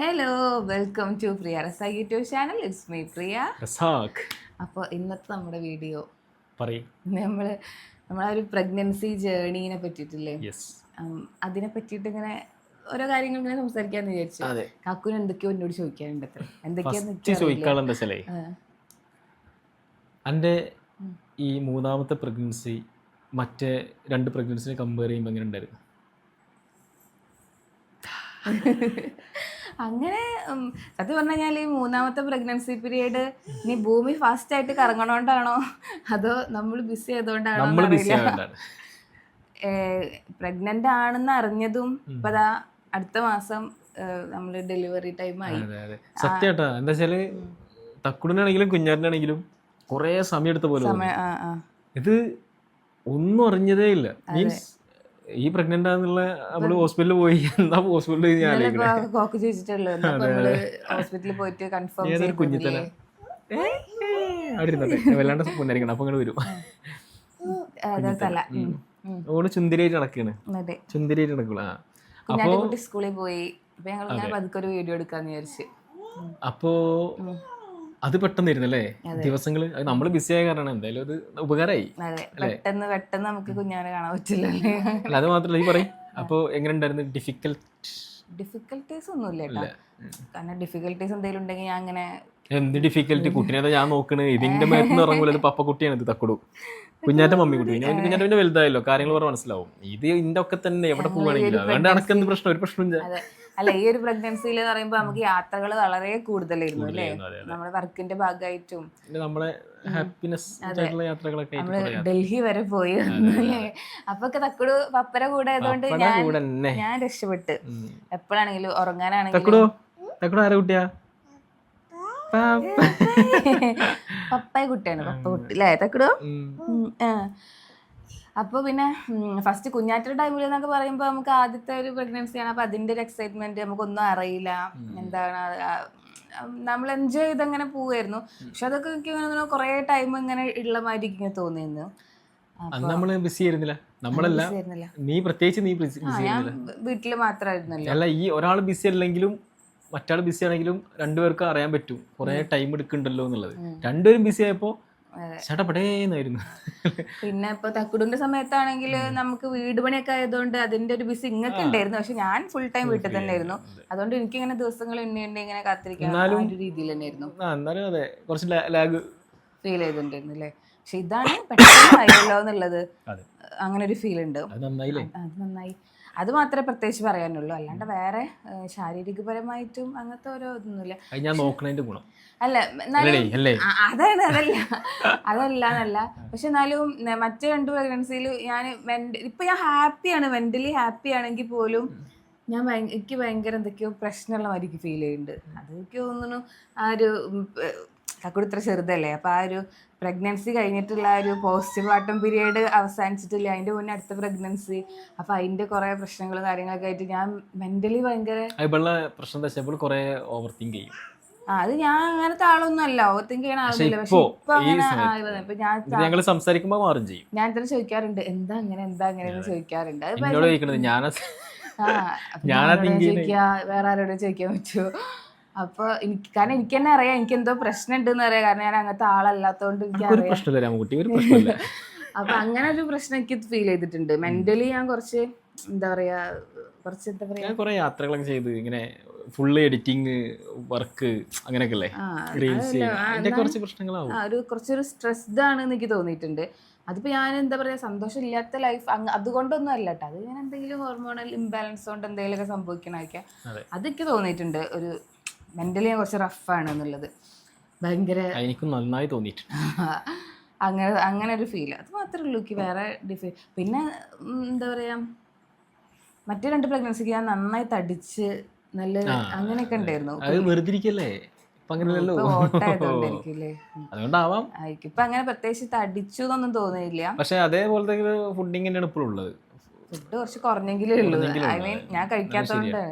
Hello welcome to Priya Reza YouTube channel it's me Priya Razak അപ്പോൾ ഇന്നത്തെ നമ്മുടെ വീഡിയോ പറയും. നമ്മൾ നമ്മളെ ഒരു പ്രഗ്നൻസി ജേണീനെ പറ്റിയിട്ടില്ലേ? ഉം, അതിനെ പറ്റിയിട്ട് ഇങ്ങനെ ഓരോ കാര്യങ്ങൾ ഇങ്ങനെ സംസാരിക്കാന്ന് വിചാരിച്ചു. അതെ. കാക്കുന് എന്തൊക്കെയോ എന്നോട് ചോദിക്കാനുണ്ട് അത്ര. എന്തൊക്കെയാന്ന് ഫസ്റ്റ് ചോദിക്കാനുള്ള എന്താ വെച്ചാലേ എന്റെ ഈ മൂന്നാമത്തെ പ്രഗ്നൻസി മറ്റേ രണ്ട് പ്രഗ്നൻസിനെ കമ്പയർ ചെയ്യുമ്പോൾ എങ്ങനെ ഉണ്ടായിരുന്നു? അങ്ങനെ ഉം, സത്യം പറഞ്ഞു കഴിഞ്ഞാൽ ഈ മൂന്നാമത്തെ പ്രഗ്നൻസി പീരീഡ് ഇനി ഭൂമി ഫാസ്റ്റ് ആയിട്ട് കറങ്ങണോണ്ടാണോ? അതോ നമ്മൾ ബിസി ആയതുകൊണ്ടാണോ നമ്മൾ ബിസി പ്രഗ്നന്റ് ആണെന്ന് അറിഞ്ഞതും ഇപ്പതാ അടുത്ത മാസം നമ്മൾ ഡെലിവറി ടൈം ആയി. അതെ അതെ. സത്യമായിട്ടാ എന്താ വെച്ചാൽ തക്കുടിനാണെങ്കിലും കുഞ്ഞാറിനാണെങ്കിലും കുറേ സമയം എടുത്ത പോലെ തോന്നി. സമയം ആ ആ. ഇത് ഒന്നും അറിഞ്ഞതേ ഇല്ല. മീൻസ് ഈ പ്രഗ്നന്റ് ആണെന്നുള്ള നമ്മൾ ഹോസ്പിറ്റലിൽ പോയി എന്താ ഹോസ്പിറ്റലിൽ ഞാൻ കോക്ക് ചോദിച്ചിട്ടുള്ളൂ അപ്പൊ ഹോസ്പിറ്റലിൽ പോയിട്ട് കൺഫേം ഏതൊരു കുഞ്ഞിത്തല അവിടെ വല്ലാണ്ട് പുന്നരിക്കണം അപ്പൊ ഇങ്ങോട്ട് വരും. ഓൾ ചുന്തിരിയായിട്ട് നടക്കാണ്. ചുന്തിരിയായിട്ട് നടക്കുള്ളൂ. ആ സ്കൂളിൽ പോയി. അപ്പൊ ഞങ്ങൾ ഇങ്ങനെ പതുക്കെ ഒരു വീഡിയോ എടുക്കാന്ന് വിചാരിച്ചു. അപ്പോ അത് പെട്ടെന്ന് ഇരുന്നല്ലേ ദിവസങ്ങൾ നമ്മൾ ബിസി ആയ കാരണം എന്തായാലും അത് ഉപകാരമായി പെട്ടെന്ന് പെട്ടെന്ന് നമുക്ക് കുഞ്ഞാനെ കാണാൻ പറ്റില്ലല്ലേ? അല്ല അത് മാത്രല്ല ഈ പറയും. അപ്പോ എങ്ങനെ ഉണ്ടായിരുന്നു ഡിഫിക്കൽട്ട് ഡിഫിക്കൽട്ടീസ് ഒന്നുമില്ല കേട്ടോ. കാരണം ഡിഫിക്കൽട്ടീസ് എന്തെങ്കിലും ഉണ്ടെങ്കിൽ ഞാൻ അങ്ങനെ എന്ത് ഡിഫിക്കൽട്ടി കുട്ടിനെ ഞാൻ നോക്കണ്. ഇതിന്റെ മേത്തുനിന്ന് ഇറങ്ങൂല പപ്പ കുട്ടിയാണ് ഇത് തക്കുടു. കുഞ്ഞാറ്റ മമ്മി കുട്ടി. കുഞ്ഞാറ്റ പിന്നെ വലുതായല്ലോ. കാര്യങ്ങൾ പറഞ്ഞ് മനസ്സിലാവും. ഇത് ഇതിന്റെ ഒക്കെ തന്നെ എവിടെ പോവാണെങ്കിലും അതുകൊണ്ട് അനക്കെന്ത് പ്രശ്നം? ഒരു പ്രശ്നമില്ല അല്ല ഈ ഒരു പ്രഗ്നൻസിയിൽ എന്ന് പറയുമ്പോൾ നമുക്ക് യാത്രകൾ വളരെ കൂടുതലായിരുന്നു അല്ലേ. നമ്മുടെ വർക്കിന്റെ ഭാഗമായിട്ടും നമ്മളെ ഹാപ്പിനെസ് യാത്രകളൊക്കെ നമ്മൾ ഡൽഹി വരെ പോയി അപ്പൊ തക്കുടു പപ്പര കൂടെ ആയതുകൊണ്ട് ഞാൻ ഞാൻ രക്ഷപ്പെട്ട്. എപ്പോഴാണെങ്കിലും ഉറങ്ങാനാണെങ്കിലും. പപ്പായ കുട്ടിയാണ് പപ്പ കുട്ടി. അല്ലേ തക്കുടു? ആ. അപ്പൊ പിന്നെ ഫസ്റ്റ് കുഞ്ഞാറ്റ ടൈമിൽ എന്നൊക്കെ പറയുമ്പോൾ നമുക്ക് ആദ്യത്തെ ഒരു പ്രഗ്നൻസി ആണ്. അപ്പൊ അതിന്റെ ഒരു എക്സൈറ്റ്മെന്റ് നമുക്കൊന്നും അറിയില്ല. എന്താണ് നമ്മൾ എൻജോയ് ചെയ്തങ്ങനെ പോവായിരുന്നു. പക്ഷെ അതൊക്കെ എനിക്ക് ഇങ്ങനെ കുറെ ടൈം ഇങ്ങനെ ഉള്ള മാതിരി ഇങ്ങനെ തോന്നിയിരുന്നു. നമ്മൾ ബിസി ആയിരുന്നില്ല. നമ്മളല്ല. നീ പ്രത്യേകിച്ച് നീ ബിസി മാത്രമായിരുന്നല്ലോ അല്ല ഈ ഒരാൾ ബിസി അല്ലെങ്കിലും മറ്റാൾ ബിസി ആണെങ്കിലും രണ്ടുപേർക്കും അറിയാൻ പറ്റും. കുറെ ടൈം എടുക്കുന്നുണ്ടല്ലോ എന്നുള്ളത്. രണ്ടുപേരും ബിസി ആയപ്പോ ചേട്ടാ പടേന്നായിരുന്നു പിന്നെ ഇപ്പൊ തക്കുടുന്റെ സമയത്താണെങ്കിൽ നമുക്ക് വീട് പണിയൊക്കെ ആയതുകൊണ്ട് അതിന്റെ ഒരു ബിസി ഇങ്ങൊക്കെ ഉണ്ടായിരുന്നു. പക്ഷെ ഞാൻ ഫുൾ ടൈം വീട്ടിൽ തന്നെ ആയിരുന്നു അതുകൊണ്ട് എനിക്ക് ഇങ്ങനെ ദിവസങ്ങൾ എണ്ണി എണ്ണി ഇങ്ങനെ കാത്തിരിക്കാൻ ഒരു രീതിയിൽ തന്നെയായിരുന്നു. എന്നാലും അതെ കുറച്ച് ലാഗ് ഫീൽ ചെയ്തിട്ടുണ്ടായിരുന്നു അല്ലേ? പക്ഷെ ഇതാണ് പെട്ടെന്ന് ആയല്ലോ എന്നുള്ളത്. അങ്ങനെ ഒരു ഫീൽ ഉണ്ട്. അത് നന്നായി. അത് മാത്രമേ പ്രത്യേകിച്ച് പറയാനുള്ളൂ. അല്ലാണ്ട് വേറെ ശാരീരികപരമായിട്ടും അങ്ങനത്തെ ഓരോ ഇതൊന്നുമില്ല ഞാൻ നോക്കണതിന്റെ ഗുണം. അല്ല അതാണ് അതല്ല. അതല്ല എന്നല്ല പക്ഷെ എന്നാലും മറ്റു രണ്ട് പ്രഗ്നൻസിയിൽ ഞാൻ ഇപ്പൊ ഞാൻ ഹാപ്പിയാണ് മെന്റലി ഹാപ്പി ആണെങ്കിൽ പോലും ഞാൻ എനിക്ക് ഭയങ്കര എന്തൊക്കെയോ പ്രശ്നമുള്ള മാതിരി ഫീൽ ചെയ്യുന്നുണ്ട്. അത് എനിക്ക് തോന്നുന്നു ആ ഒരു കക്കുടി ഇത്ര ചെറുതല്ലേ? അപ്പൊ ആ ഒരു പ്രഗ്നൻസി കഴിഞ്ഞിട്ടുള്ള ആ ഒരു പോസ്റ്റ് പാർട്ടം പീരീഡ് അവസാനിച്ചിട്ടില്ല? അതിന്റെ മുന്നേ അടുത്ത പ്രഗ്നൻസി അപ്പോൾ അതിന്റെ കുറേ പ്രശ്നങ്ങളും കാര്യങ്ങളൊക്കെ ആയിട്ട് ഞാൻ മെന്റലി ഭയങ്കര അതിപ്പോഴുള്ള പ്രശ്നം എന്താ വെച്ചാൽ കുറേ ഓവർ തിങ്ക് ചെയ്യും. ആ അത് ഞാൻ അങ്ങനത്തെ ആളൊന്നും അല്ല. ഓവർ തിങ്ക് ചെയ്യണ ആളൊന്നുമില്ല. പക്ഷെ ഇപ്പോ, അങ്ങനെ ഞാൻ സംസാരിക്കുമ്പോൾ മാറും ചെയ്യും. ഞാൻ തന്നെ ചോദിക്കാറുണ്ട്. എന്താ അങ്ങനെ? എന്താ അങ്ങനെ? ചോദിക്കാറുണ്ട്. അത് ഞാൻ ആ. ചോദിക്കാ. വേറെ ആരോടും ചോദിക്കാൻ പറ്റുമോ അപ്പൊ എനിക്ക് കാരണം എനിക്ക് തന്നെ അറിയാം എനിക്ക് എന്തോ പ്രശ്നം ഉണ്ടെന്ന് അറിയാം. കാരണം ഞാൻ അങ്ങനത്തെ ആളല്ലാത്തോണ്ട് എനിക്ക് ഒരു പ്രശ്നമില്ല രാമകുട്ടി ഒരു പ്രശ്നമില്ല. അപ്പൊ അങ്ങനെ ഒരു പ്രശ്നം എനിക്ക് ഫീൽ ചെയ്തിട്ടുണ്ട്. മെന്റലി ഞാൻ കുറച്ച് എന്താ പറയാ കുറച്ച് എന്താ പറയാ? ഞാൻ കുറെ യാത്രകളൊക്കെ ചെയ്ത് ഇങ്ങനെ ഫുള്ള് എഡിറ്റിംഗ് വർക്ക് അങ്ങനെയൊക്കെ അല്ലേ ആ, റീൽസ് അതല്ല, ആ, അതിന്റെ കുറച്ച് പ്രശ്നങ്ങളാവും. ആ ഒരു കുറച്ചൊരു സ്ട്രെസ്ഡ് ആണ് എനിക്ക് തോന്നിയിട്ടുണ്ട്. അതിപ്പോ ഞാൻ എന്താ പറയാ സന്തോഷം ഇല്ലാത്ത ലൈഫ് അതുകൊണ്ടൊന്നും അല്ല കേട്ടോ. അത് ഞാൻ എന്തെങ്കിലും ഹോർമോണൽ ഇംബാലൻസ് കൊണ്ട് എന്തെങ്കിലുമൊക്കെ സംഭവിക്കണമായിരിക്കാം അതെ. അതൊക്കെ തോന്നിയിട്ടുണ്ട്. ഒരു മെന്റലി ഞാൻ കുറച്ച് റഫാണ് എന്നുള്ളത് ഭയങ്കര എനിക്ക് നന്നായി തോന്നിയിട്ടുണ്ട്. അങ്ങനെ അങ്ങനെ ഒരു ഫീൽ അത് മാത്രമേ ഉള്ളൂ എനിക്ക് വേറെ ഡിഫി പിന്നെ എന്താ പറയാ മറ്റേ രണ്ട് പ്രഗ്നൻസിക്ക് ഞാൻ നന്നായി തടിച്ച് നല്ല അങ്ങനെയൊക്കെ ഉണ്ടായിരുന്നു. അത് വെറുതെ ഇരിക്കല്ലേ? ഇപ്പൊ അങ്ങനെയല്ലോ ഇപ്പൊ ഓട്ടായതുകൊണ്ടായിരിക്കില്ലേ അതുകൊണ്ടാവാം. ഇപ്പൊ അങ്ങനെ പ്രത്യേകിച്ച് തടിച്ചു എന്നൊന്നും തോന്നിയില്ല. പക്ഷെ അതേപോലത്തെ ഫുഡിങ് തന്നെയാണ് ഇപ്പോഴും ഉള്ളത്. ഫുഡ് കുറച്ച് കുറഞ്ഞെങ്കിലേ ഉള്ളൂ. ഐ മീൻ ഞാൻ? ഏ?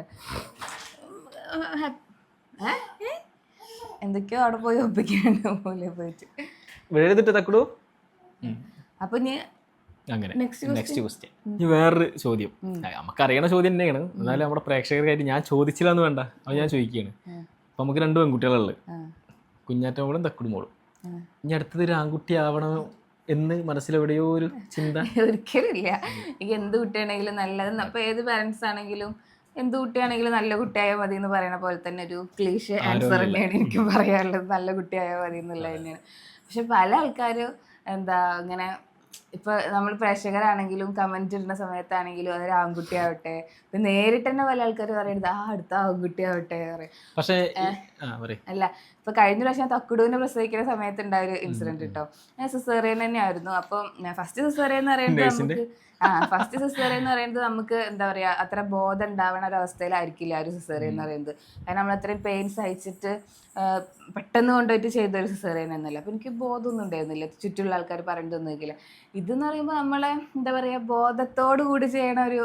എന്തൊക്കെയോ അവിടെ പോയി ഒപ്പിക്കാണ്ട് പോലെ പോയിട്ട്. വെഴുതിട്ട് തക്കടു? അപ്പൊ അങ്ങനെ. നെക്സ്റ്റ് നെക്സ്റ്റ് ക്വസ്റ്റ്യൻ ഇനി വേറൊരു ചോദ്യം. നമുക്ക് അറിയണ ചോദ്യം തന്നെയാണ്. എന്നാലും നമ്മുടെ പ്രേക്ഷകർക്കായിട്ട് ഞാൻ ചോദിച്ചില്ലെന്ന് വേണ്ട. അത് ഞാൻ ചോദിക്കുകയാണ്. അപ്പൊ നമുക്ക് രണ്ട് പെൺകുട്ടികളുള്ളത് തക്കുടും മോളും ഇനി അടുത്തത് ഒരു ആൺകുട്ടി ആവണം എന്ന് മനസ്സിലെവിടെയോ ഒരു ചിന്ത? ഒരിക്കലും ഇല്ല. എനിക്ക് എന്ത് കുട്ടിയാണെങ്കിലും നല്ലത് അപ്പൊ ഏത് പാരന്റ്സ് ആണെങ്കിലും എന്ത് കുട്ടിയാണെങ്കിലും നല്ല കുട്ടിയായാൽ മതി എന്ന് പറയുന്ന പോലെ തന്നെ ഒരു ക്ലീഷ ആൻസർ തന്നെയാണ് എനിക്ക് പറയാനുള്ളത്. നല്ല കുട്ടിയായാൽ മതി എന്നുള്ളത് തന്നെയാണ്. പക്ഷെ പല ആൾക്കാരും എന്താ ഇങ്ങനെ ഇപ്പൊ നമ്മൾ പ്രേക്ഷകരാണെങ്കിലും കമന്റ് ഇടുന്ന സമയത്താണെങ്കിലും അതൊരു ആൺകുട്ടിയാവട്ടെ ഇപ്പൊ നേരിട്ട് തന്നെ പല ആൾക്കാർ പറയുന്നത് ആ അടുത്ത ആൺകുട്ടി ആവട്ടെ പക്ഷേ അല്ല ഇപ്പൊ കഴിഞ്ഞ പ്രാവശ്യം തക്കുടുവിനെ പ്രസവിക്കുന്ന സമയത്ത് ഉണ്ടായ ഒരു ഇൻസിഡന്റ് കേട്ടോ സിസേറിയൻ തന്നെയായിരുന്നു. അപ്പം ഫസ്റ്റ് സിസേറിയൻ എന്ന് പറയുന്നത് നമുക്ക് ആ ഫസ്റ്റ് സിസേറിയൻ എന്ന് പറയുന്നത് നമുക്ക് എന്താ പറയാ അത്ര ബോധം ഉണ്ടാവണ ഒരു അവസ്ഥയിലായിരിക്കില്ല ആ ഒരു സിസേറിയൻ എന്ന് പറയുന്നത്. കാരണം നമ്മൾ അത്രയും പെയിൻ സഹിച്ചിട്ട് പെട്ടെന്ന് കൊണ്ടുപോയിട്ട് ചെയ്ത ഒരു സിസേറിയൻ എന്നല്ല. അപ്പൊ എനിക്ക് ബോധമൊന്നും ഉണ്ടായിരുന്നില്ല. ചുറ്റുള്ള ആൾക്കാർ കേൾക്കില്ല ഇതെന്ന് പറയുമ്പോൾ നമ്മളെ എന്താ പറയുക ബോധത്തോടു കൂടി ചെയ്യണ ഒരു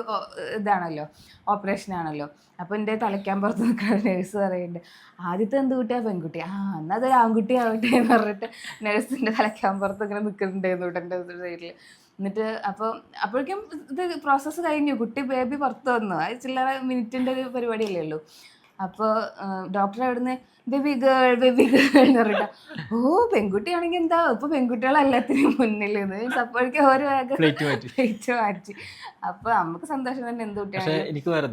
ഇതാണല്ലോ ഓപ്പറേഷൻ ആണല്ലോ. അപ്പോൾ എന്റെ തലയ്ക്കാൻ പുറത്ത് നിൽക്കുന്ന നേഴ്സ് പറയുന്നുണ്ട് ആദ്യത്തെ എന്ത് കുട്ടിയാ? പെൺകുട്ടി. ആ എന്നാൽ അതൊരു ആൺകുട്ടി ആവട്ടെ എന്ന് പറഞ്ഞിട്ട് നേഴ്സിന്റെ തലയ്ക്കാൻ പുറത്ത് ഇങ്ങനെ നിൽക്കുന്നുണ്ട് ഇവിടെ എന്റെ സൈഡിൽ എന്നിട്ട് അപ്പോൾ അപ്പോഴേക്കും ഇത് പ്രോസസ്സ് കഴിഞ്ഞു. കുട്ടി ബേബി പുറത്ത് വന്നു. അത് ചില്ലറ മിനിറ്റിന്റെ ഒരു പരിപാടിയല്ലേ ഉള്ളൂ. അപ്പോൾ ഡോക്ടർ അവിടുന്ന് ബേബി ഗേൾ ബേബി ഗേൾ എന്ന് പറഞ്ഞിട്ട്. ഓ പെൺകുട്ടിയാണെങ്കിൽ എന്താ? ഇപ്പൊ പെൺകുട്ടികൾ എല്ലാത്തിനും മുന്നിൽ അപ്പോഴേക്കും ഓരോ പ്ലേറ്റ് മാറ്റി. പ്ലേറ്റ് മാറ്റി. അപ്പൊ നമുക്ക് സന്തോഷം തന്നെ എന്ത് പക്ഷെ കുട്ടിയാണ് എനിക്ക് വേറെ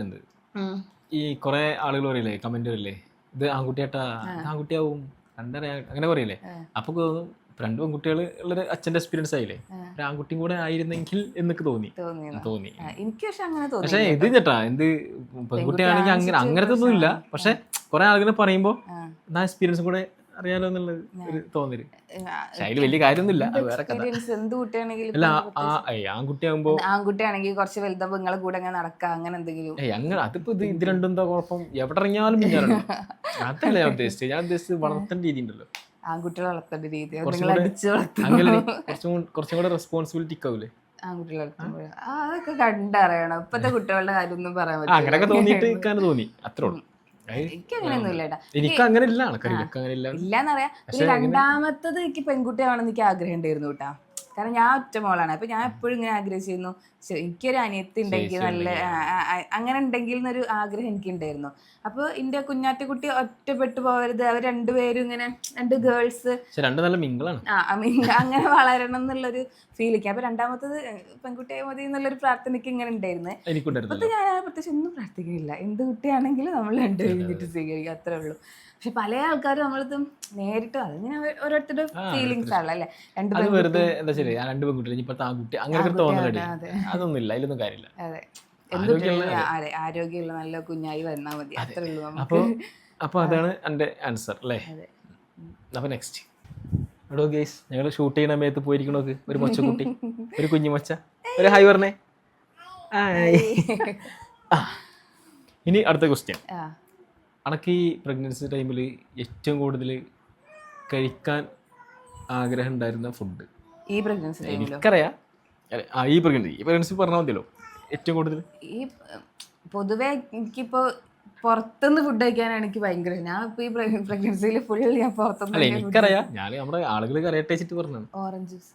ഈ കുറെ ആളുകൾ പറയില്ലേ കമന്റ് പറയില്ലേ ഇത് ആൺകുട്ടിയാട്ടാ ആൺകുട്ടിയാവും. രണ്ടര അങ്ങനെ പറയില്ലേ? അപ്പൊ തോന്നും രണ്ട് പെൺകുട്ടികൾ ഉള്ളൊരു അച്ഛന്റെ എക്സ്പീരിയൻസ് ആയില്ലേ? ഒരു ആൺകുട്ടിയും കൂടെ ആയിരുന്നെങ്കിൽ എന്നൊക്കെ തോന്നി. തോന്നി എനിക്ക് പക്ഷെ അങ്ങനെ പക്ഷെ തോന്നി ഇത് ചേട്ടാ എന്ത് പെൺകുട്ടിയാണെങ്കിൽ അങ്ങനെ അങ്ങനത്തെ ഒന്നും ഇല്ല പക്ഷെ കുറെ ആളുകൾ പറയുമ്പോ ആ. എക്സ്പീരിയൻസും കൂടെ അറിയാലോ എന്നുള്ളത് ഒരു തോന്നൽ. അതിൽ വലിയ കാര്യമൊന്നുമില്ല എന്ത് കുട്ടിയാണെങ്കിലും അല്ല ആൺകുട്ടിയാകുമ്പോ ആൺകുട്ടിയാണെങ്കിൽ കുറച്ച് വലുതാകുമ്പോ നിങ്ങളെ കൂടെ അങ്ങനെ നടക്കാം അങ്ങനെ എന്തെങ്കിലും. അങ്ങനെ അതിപ്പോ ഇത് ഇത് രണ്ടും എന്താ കുഴപ്പം? എവിടെ ഇറങ്ങിയാലും പിന്നാലെ അതല്ല ഞാൻ ഉദ്ദേശിച്ചത്. ഞാൻ ഉദ്ദേശിച്ചത് വളർത്തേണ്ട രീതി ഉണ്ടല്ലോ. ആൺകുട്ടികളെ വളർത്തേണ്ട രീതി. നിങ്ങൾ അടിച്ച് വളർത്തും കുറച്ചും കൂടെ റെസ്പോൺസിബിലിറ്റി ആവൂലേ? ആൺകുട്ടികളെ വളർത്തുമ്പോൾ ആ, അതൊക്കെ കണ്ടറിയണം. ഇപ്പത്തെ കുട്ടികളുടെ കാര്യമൊന്നും പറയാൻ ആ, പറ്റില്ല അങ്ങനെയൊക്കെ തോന്നിയിട്ട് തോന്നി. അത്രേ ഉള്ളൂ. എനിക്ക് അങ്ങനെയൊന്നും ഇല്ല ഇല്ല രണ്ടാമത്തത് എനിക്ക് പെൺകുട്ടിയാണെന്ന് എനിക്ക് ആഗ്രഹം ഉണ്ടായിരുന്നു കേട്ടാ. കാരണം ഞാൻ ഒറ്റ മോളാണ്. അപ്പൊ ഞാൻ എപ്പോഴും ഇങ്ങനെ ആഗ്രഹിച്ചിരുന്നു എനിക്കൊരു അനിയത്തി ഉണ്ടെങ്കിൽ നല്ല അങ്ങനെ ഉണ്ടെങ്കിൽ എന്നൊരു ആഗ്രഹം എനിക്ക് ഉണ്ടായിരുന്നു അപ്പൊ എന്റെ കുഞ്ഞാറ്റക്കുട്ടി ഒറ്റപ്പെട്ടു പോകരുത് അവർ രണ്ടുപേരും ഇങ്ങനെ രണ്ട് ഗേൾസ്. രണ്ട് നല്ല മിങ്കളാണ്. ആ അങ്ങനെ വളരണം എന്നുള്ളൊരു ഫീലിക്ക് അപ്പൊ രണ്ടാമത്തത് പെൺകുട്ടിയായി മതി എന്നുള്ളൊരു പ്രാർത്ഥനയ്ക്ക് ഇങ്ങനെ ഉണ്ടായിരുന്നു. അപ്പൊ ഞാൻ പ്രത്യേകിച്ച് ഒന്നും പ്രാർത്ഥിക്കുന്നില്ല. എന്ത് കുട്ടിയാണെങ്കിലും നമ്മൾ രണ്ടുപേരും സ്വീകരിക്കുക അത്രേ ഉള്ളൂ. പക്ഷെ പല ആൾക്കാരും നമ്മളത് നേരിട്ട് അതിങ്ങനെ ഓരോരുത്തരുടെ ഫീലിങ്സ് ആണല്ലേ രണ്ട് അത് വെറുതെ എന്താ ശരി ആ രണ്ട് പെൺകുട്ടികൾ ഇപ്പോഴത്തെ കുട്ടി അങ്ങനെ ഒരു തോന്നലടി അതെ. അതൊന്നും ഇല്ല അതിലൊന്നും കാര്യമില്ല. അതെ. ആരോഗ്യമുള്ള നല്ല കുഞ്ഞായി വന്നാൽ മതി അത്രേ ഉള്ളൂ അപ്പൊ അപ്പോൾ അതാണ് എന്റെ ആൻസർ അല്ലേ? അതെ. അപ്പൊ നെക്സ്റ്റ് എടോ ഗേസ് ഞങ്ങൾ ഷൂട്ട് ചെയ്യണ സമയത്ത് പോയിരിക്കണോക്ക്? ഒരു മൊച്ചക്കുട്ടി ഒരു കുഞ്ഞു മൊച്ച. ഒരു ഹായ് പറഞ്ഞേ. ഇനി അടുത്ത ക്വസ്റ്റ്യൻ അണക്ക് ഈ പ്രഗ്നൻസി ടൈമിൽ ഏറ്റവും കൂടുതൽ കഴിക്കാൻ ആഗ്രഹം ഉണ്ടായിരുന്ന ഫുഡ് ഈ പ്രഗ്നൻസി എനിക്കറിയാം. ആ ഈ പ്രഗ്നൻസി ഈ പ്രഗ്നൻസി പറഞ്ഞാൽ മതിയല്ലോ. ഏറ്റവും കൂടുതൽ? ഈ പൊതുവെ എനിക്കിപ്പോ പുറത്തുനിന്ന് ഫുഡ് കഴിക്കാനാണ് എനിക്ക് ഭയങ്കര. ഞാൻ ഇപ്പൊ ഈ പ്രഗ്നൻസിയിൽ ഫുൾ ഞാൻ പുറത്തുനിന്ന് എനിക്കറിയാം. ഞാൻ നമ്മുടെ ആളുകൾ കറിയട്ടെ വെച്ചിട്ട് പറഞ്ഞാണ് orange juice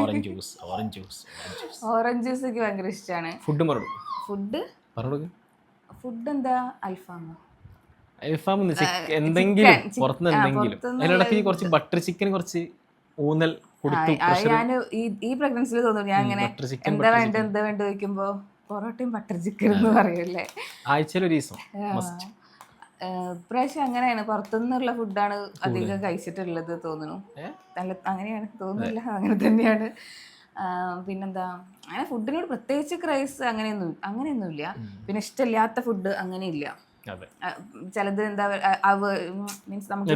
orange juice orange juice orange juice എനിക്ക് ഭയങ്കര ഇഷ്ടമാണ് ഫുഡ് മറന്നു ഫുഡ് പറഞ്ഞു ഫുഡ് എന്താ അൽഫാമ? അൽഫാം എന്ന് ചിക്കൻ എന്തെങ്കിലും. പുറത്തുനിന്ന് എന്തെങ്കിലും അതിനിടയ്ക്ക് കുറച്ച് ബട്ടർ ചിക്കൻ കുറച്ച് ഊന്നൽ കൊടുത്തു ഞാൻ ഈ ഈ പ്രഗ്നൻസിയിൽ തോന്നുന്നു ഞാൻ അങ്ങനെ എന്താ വേണ്ട എന്താ വേണ്ട ചോദിക്കുമ്പോ പൊറോട്ടയും ബട്ടർ ചിക്കൻ എന്ന് പറയൂലേ ആഴ്ചയിൽ ഒരു ദിവസം ഇപ്രാവശ്യം അങ്ങനെയാണ് പുറത്തുനിന്നുള്ള ഫുഡാണ് അധികം കഴിച്ചിട്ടുള്ളത് തോന്നുന്നു? നല്ല അങ്ങനെയാണ് തോന്നുന്നില്ല അങ്ങനെ തന്നെയാണ്. പിന്നെന്താ? അങ്ങനെ ഫുഡിനോട് പ്രത്യേകിച്ച് ക്രൈസ് അങ്ങനെയൊന്നും അങ്ങനെയൊന്നുമില്ല. പിന്നെ ഇഷ്ടമില്ലാത്ത ഫുഡ് അങ്ങനെയില്ല ചിലത് എന്താ അവ മീൻസ് നമുക്ക്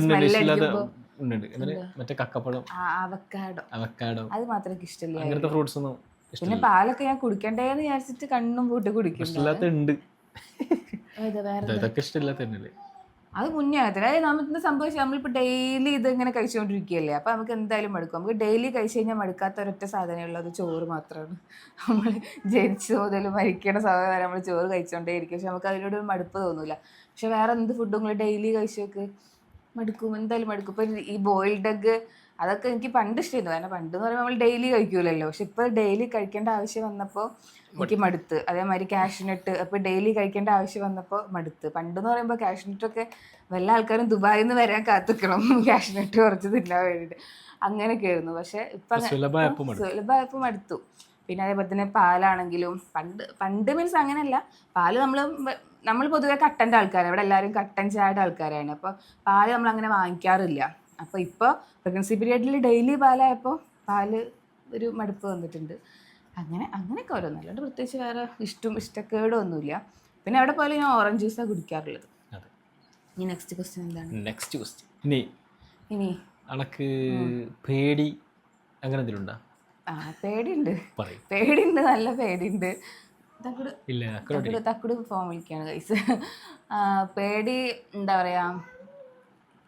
മറ്റേ കക്കപ്പഴം. അവക്കാടോ. അവക്കാടോ. അത് മാത്രം എനിക്ക് ഇഷ്ടമില്ല. അങ്ങനത്തെ ഫ്രൂട്ട്സ് ഒന്നും പിന്നെ പാലൊക്കെ ഞാൻ കുടിക്കണ്ടേന്ന് വിചാരിച്ചിട്ട് കണ്ണും പൂട്ടി കുടിക്കും ഇഷ്ടമില്ലാത്ത ഉണ്ട് ഇതൊക്കെ ഇഷ്ടമില്ലാത്ത അത് മുന്നേ ആകത്തില്ല. അതായത് നമുക്ക് സംഭവിച്ചാൽ നമ്മളിപ്പോൾ ഡെയിലി ഇത് ഇങ്ങനെ കഴിച്ചുകൊണ്ടിരിക്കുകയല്ലേ അപ്പോൾ നമുക്ക് എന്തായാലും മടുക്കും. നമുക്ക് ഡെയിലി കഴിച്ച് കഴിഞ്ഞാൽ മടുക്കാത്ത ഒരൊറ്റ സാധനമേ ഉള്ളൂ. അത് ചോറ് മാത്രമാണ് നമ്മൾ ജനിച്ചു മുതൽ മരിക്കണ സാധനം നമ്മൾ ചോറ് കഴിച്ചുകൊണ്ടേ ഇരിക്കും പക്ഷെ നമുക്ക് അതിനോട് ഒരു മടുപ്പ് തോന്നില്ല പക്ഷെ വേറെ എന്ത് ഫുഡും നിങ്ങൾ ഡെയിലി കഴിച്ചു നോക്ക് മടുക്കും. എന്തായാലും മടുക്കും. ഇപ്പം ഈ ബോയിൽഡ് എഗ് അതൊക്കെ എനിക്ക് പണ്ട് ഇഷ്ടമായിരുന്നു കാരണം പണ്ട് എന്ന് പറയുമ്പോൾ നമ്മൾ ഡെയിലി കഴിക്കൂലല്ലോ. പക്ഷെ ഇപ്പോൾ ഡെയിലി കഴിക്കേണ്ട ആവശ്യം വന്നപ്പോൾ എനിക്ക് മടുത്ത്. അതേമാതിരി കാഷ്നട്ട് അപ്പോൾ ഡെയിലി കഴിക്കേണ്ട ആവശ്യം വന്നപ്പോൾ മടുത്ത്. പണ്ട് എന്ന് പറയുമ്പോൾ കാഷ്നട്ടൊക്കെ വല്ല ആൾക്കാരും ദുബായിൽ നിന്ന് വരാൻ കാത്തിക്കണം. കാഷ്നട്ട് കുറച്ച് തിന്നാൻ വേണ്ടിയിട്ട് അങ്ങനെയൊക്കെ ആയിരുന്നു. പക്ഷെ ഇപ്പം. സുലഭമായപ്പോൾ മടുത്തു. പിന്നെ അതേപോലെ തന്നെ പാലാണെങ്കിലും പണ്ട് പണ്ട് മീൻസ് അങ്ങനെയല്ല. പാൽ നമ്മൾ നമ്മൾ പൊതുവെ കട്ടന്റെ ആൾക്കാരാണ് ഇവിടെ എല്ലാവരും കട്ടൻ ചായയുടെ ആൾക്കാരാണ്. അപ്പോൾ പാൽ നമ്മൾ അങ്ങനെ വാങ്ങിക്കാറില്ല. അപ്പോൾ ഇപ്പോൾ പ്രഗ്നൻസി പീരീഡിൽ ഡെയിലി പാലായപ്പോൾ പാൽ ഒരു മടുപ്പ് വന്നിട്ടുണ്ട്. അങ്ങനെ അങ്ങനെയൊക്കെ ഓരോന്നും. അല്ലാണ്ട് പ്രത്യേകിച്ച് വേറെ ഇഷ്ടം ഇഷ്ടക്കേടും ഒന്നുമില്ല പിന്നെ അവിടെ പോലെ ഞാൻ ഓറഞ്ച് ജ്യൂസാണ് കുടിക്കാറുള്ളത്. ഇനി നെക്സ്റ്റ് ക്വസ്റ്റ്യൻ എന്താണ്? നെക്സ്റ്റ് ക്വസ്റ്റ്യൻ ഇനി ഇനി? അനക്ക് പേടി അങ്ങനെ എന്തെങ്കിലും ആ പേടിയുണ്ട്. പേടിയുണ്ട് നല്ല പേടിയുണ്ട്. തക്കുട് തക്കുട് തക്കുട് ഫോൺ വിളിക്കുകയാണ് പേടി എന്താ പറയാ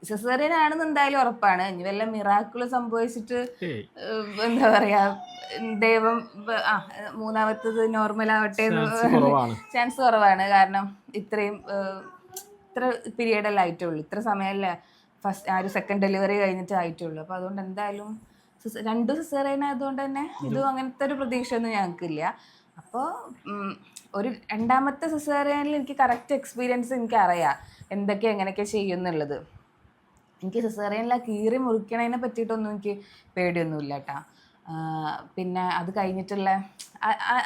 സിസേറിയൻ ആണെന്ന് എന്തായാലും ഉറപ്പാണ്. ഇനി വല്ല മിറാക്കിൾ സംഭവിച്ചിട്ട് എന്താ പറയാ ദൈവം ആ മൂന്നാമത്തത് നോർമൽ ആവട്ടെ ചാൻസ് കുറവാണ്. കാരണം ഇത്രയും ഇത്ര പീരീഡ് അല്ല ആയിട്ടുള്ളൂ. ഇത്ര സമയമല്ല ഫസ്റ്റ് ആ ഒരു സെക്കൻഡ് ഡെലിവറി കഴിഞ്ഞിട്ട് ആയിട്ടുള്ളൂ. അപ്പൊ അതുകൊണ്ട് എന്തായാലും രണ്ടു രണ്ടും സിസേറിയൻ ആയതുകൊണ്ട് തന്നെ ഇതും അങ്ങനത്തെ ഒരു പ്രതീക്ഷയൊന്നും ഞങ്ങൾക്കില്ല. അപ്പോൾ ഒരു രണ്ടാമത്തെ സിസേറിയനിൽ എനിക്ക് കറക്റ്റ് എക്സ്പീരിയൻസ് എനിക്ക് അറിയാം എന്തൊക്കെ എങ്ങനെയൊക്കെ ചെയ്യുന്നുള്ളത്. എനിക്ക് സിസേറിയനിലെ കീറി മുറിക്കണതിനെ പറ്റിയിട്ടൊന്നും എനിക്ക് പേടിയൊന്നുമില്ല കേട്ടാ പിന്നെ അത് കഴിഞ്ഞിട്ടുള്ള